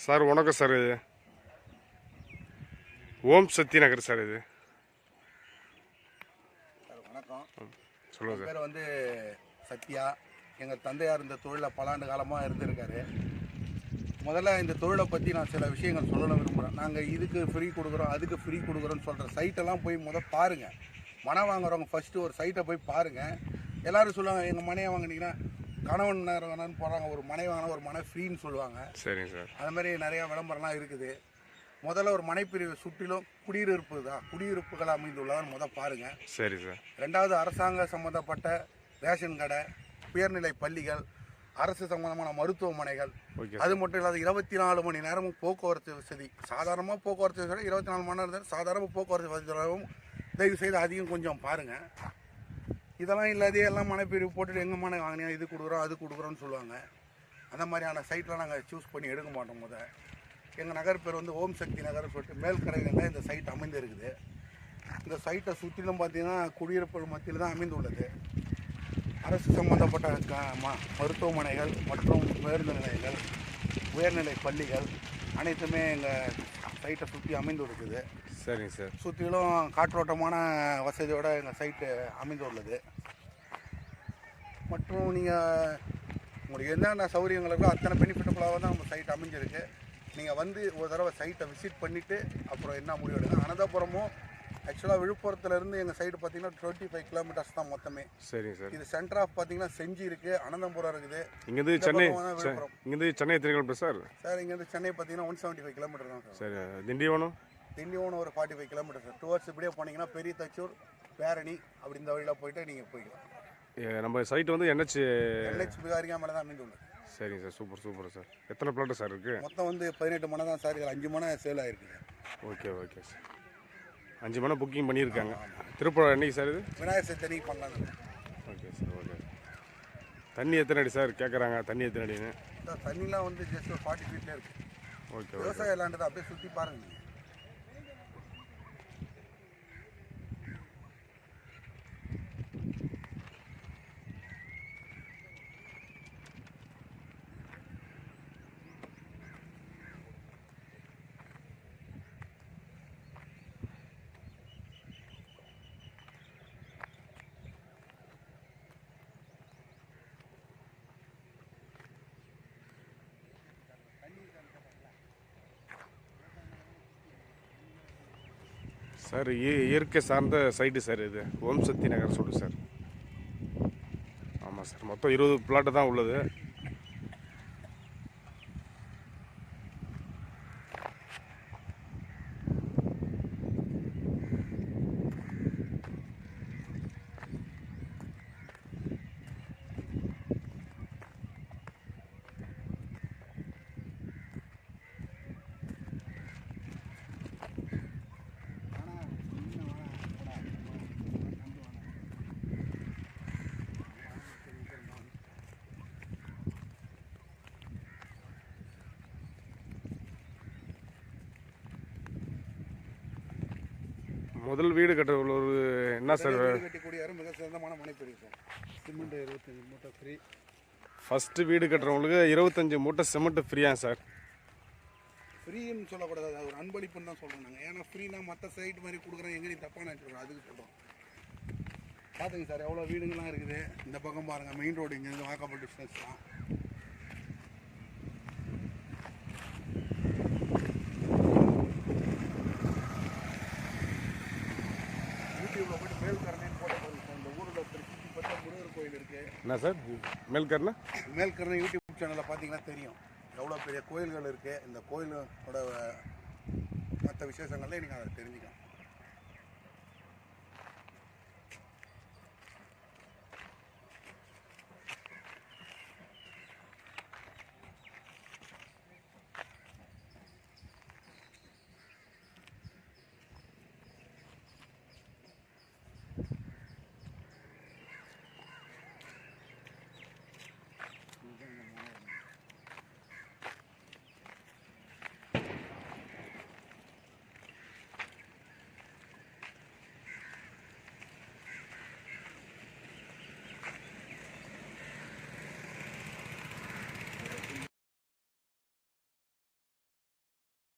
Sir வணக்கம் sir இது. ஓம் சக்தி நகர் sir இது. சார் வணக்கம். சொல்லுங்கள் சார். பேர் வந்து சத்யா. எங்கள் தந்தையார் இந்த தொழிலில் பல ஆண்டு காலமாக இருந்திருக்காரு. முதல்ல இந்த தொழிலை பற்றி நான் சில விஷயங்கள் சொல்லணும் விரும்புகிறேன் நாங்கள் இதுக்கு ஃப்ரீ கொடுக்குறோம் அதுக்கு ஃப்ரீ கொடுக்குறோன்னு சொல்கிற சைட்டெல்லாம் போய் முத பாருங்கள் மனை வாங்குறவங்க ஃபஸ்ட்டு ஒரு சைட்டை போய் பாருங்கள் எல்லாரும் சொல்லுவாங்க எங்கள் மனையை வாங்கினீங்கன்னா கணவன் நேரம் போகிறாங்க ஒரு மனை வாங்கினா ஒரு மனை ஃப்ரீன்னு சொல்லுவாங்க. சரிங்க சார். அது மாதிரி நிறையா விளம்பரம்லாம் இருக்குது. முதல்ல ஒரு மனைப்பிரிவு சுற்றிலும் குடியிருப்பு தான். குடியிருப்புகள் அமைந்துள்ளதான் முத பாருங்கள் சரி சார். ரெண்டாவது அரசாங்க சம்மந்தப்பட்ட ரேஷன் கடை உயர்நிலை பள்ளிகள் அரசு சம்பந்தமான மருத்துவமனைகள். ஓகே அது மட்டும் இல்லாத இருபத்தி நாலு மணி நேரமும் போக்குவரத்து வசதி. சாதாரணமாக போக்குவரத்து வசதி இருபத்தி நாலு மணி நேரம் சாதாரண போக்குவரத்து வசதியும் தயவு செய்து அதையும் கொஞ்சம் பாருங்கள் இதெல்லாம் இல்லாதே எல்லாம் மனைப்பிரிவு போட்டுட்டு எங்கள் மனை வாங்கினீங்க இது கொடுக்குறோம் அது கொடுக்குறோன்னு சொல்லுவாங்க. அந்த மாதிரியான சைட்லாம் நாங்கள் சூஸ் பண்ணி எடுக்க மாட்டோம் முத. எங்கள் நகர் பேர் வந்து ஓம் சக்தி நகர்னு சொல்லிட்டு மேல்கரையில் இந்த சைட் அமைந்து இருக்குது. இந்த சைட்டை சுற்றிலும் பார்த்தீங்கன்னா குடியிருப்பு மத்தியில் தான் அமைந்துள்ளது. அரசு சம்பந்தப்பட்ட க- ம- மருத்துவமனைகள் மற்றும் பேருந்து நிலையங்கள் உயர்நிலை பள்ளிகள் அனைத்துமே எங்கள் சைட்டை சுற்றி அமைந்து இருக்குது சரிங்க சார். சுற்றிலும் காற்றோட்டமான வசதியோட எங்கள் சைட்டு அமைந்துள்ளது. மற்றும் நீங்கள் உங்களுக்கு என்னென்ன சௌகரியங்கள் இருக்கோ அத்தனை பெனிஃபிட்டபுளாக தான் நம்ம சைட் அமைஞ்சிருக்கு. நீங்கள் வந்து ஒரு தடவை சைட்டை விசிட் பண்ணிவிட்டு அப்புறம் என்ன முடிவு எடுங்க. அனந்தபுரமும் ஆக்சுவலாக விழுப்புரத்துலேருந்து எங்கள் சைடு பார்த்தீங்கன்னா டுவெண்ட்டி ஃபைவ் கிலோமீட்டர்ஸ் தான் மொத்தமே. சரிங்க சார். இது சென்டர் ஆஃப் பார்த்தீங்கன்னா செஞ்சி இருக்குது அனந்தபுரம் இருக்குது. இங்கேருந்து சென்னை. இங்கேருந்து சென்னை எத்தனை கிலோமீட்டர் சார்? சார் இங்கேருந்து சென்னை பார்த்தீங்கன்னா ஒன் செவன்ட்டி ஃபைவ் கிலோமீட்டர் தான் சார். சரி திண்டிவனம்? திண்டிவனம் ஒரு forty five kilometre sir. Towards இப்படியே போனீங்கன்னா பெரிய தச்சூர் பேரணி அப்படி இந்த வழியில் போயிட்டு நீங்கள் போய்க்கலாம். நம்ம சைட்டு வந்து என்ஹெச் என்ஹெச் மேலே தான் அமைந்துள்ளது. சரிங்க சார் சூப்பர் சூப்பர் சார். எத்தனை பிளாட்டு சார் இருக்குது மொத்தம் வந்து பதினெட்டு மனை தான் சார் இதில் அஞ்சு மனை சேல் ஆயிருக்குது ஓகே ஓகே சார். அஞ்சு மணி புக்கிங் பண்ணியிருக்காங்க. திருப்பூர் என்னைக்கு சார் இது? விநாயகர் சதுர்த்தி பண்ணலாங்க ஓகே சார் ஓகே. தண்ணி எத்தனை அடி சார் கேட்குறாங்க தண்ணி எத்தனை அடின்னு? தண்ணிலாம் வந்து ஜஸ்ட் ஒரு ஃபார்ட்டி ஃபீட்லேயே இருக்குது ஓகே ஓகே. விவசாய லேண்டு அப்படியே சுற்றி பாருங்க நீங்கள் சார் இ- இயற்கை சார்ந்த சைட்டு சார் இது. ஓம் சக்தி நகர் சொல்லு சார். ஆமாம் சார் மொத்தம் இருபது பிளாட்டு தான் உள்ளது. முதல் வீடு கட்ட உள்ள ஒரு என்ன சார்? வீடு கட்டிக்கூடிய மிக சிறந்தமான மனைப்பிரிவு சார் சிமெண்ட் இருபத்தஞ்சி மூட்டை ஃப்ரீ ஃபஸ்ட்டு வீடு கட்டுறவங்களுக்கு இருபத்தஞ்சி மூட்டை சிமெண்ட் ஃப்ரீயா சார்? ஃப்ரீன்னு சொல்லக்கூடாது. அது ஒரு அன்பளிப்புன்னு தான் சொல்கிறோம் நாங்கள் ஏன்னா ஃப்ரீனா மற்ற சைட் மாதிரி கொடுக்குறோம் எங்கே நீ தப்பாக நினச்சிக்கிறோம் அதுக்கு சொல்கிறோம் பார்த்துங்க சார் எவ்வளோ வீடுங்கள்லாம் இருக்குது? இந்த பக்கம் பாருங்கள் மெயின் ரோடு இங்கேருந்து வாக்கபிள் டிஸ்டன்ஸ் தான். யூடியூப்ல போயிட்டு மேல்கரணைன்னு போட்டு இந்த ஊரில் பார்த்தா முருகர் கோயில் இருக்குது என்ன சார்? மேல்கர்னா மேல்கரணை யூடியூப் சேனலில் பார்த்தீங்கன்னா தெரியும். எவ்வளோ பெரிய கோயில்கள் இருக்குது இந்த கோயிலோட மற்ற விசேஷங்கள்ல நீங்கள் அதை தெரிஞ்சுக்கலாம்.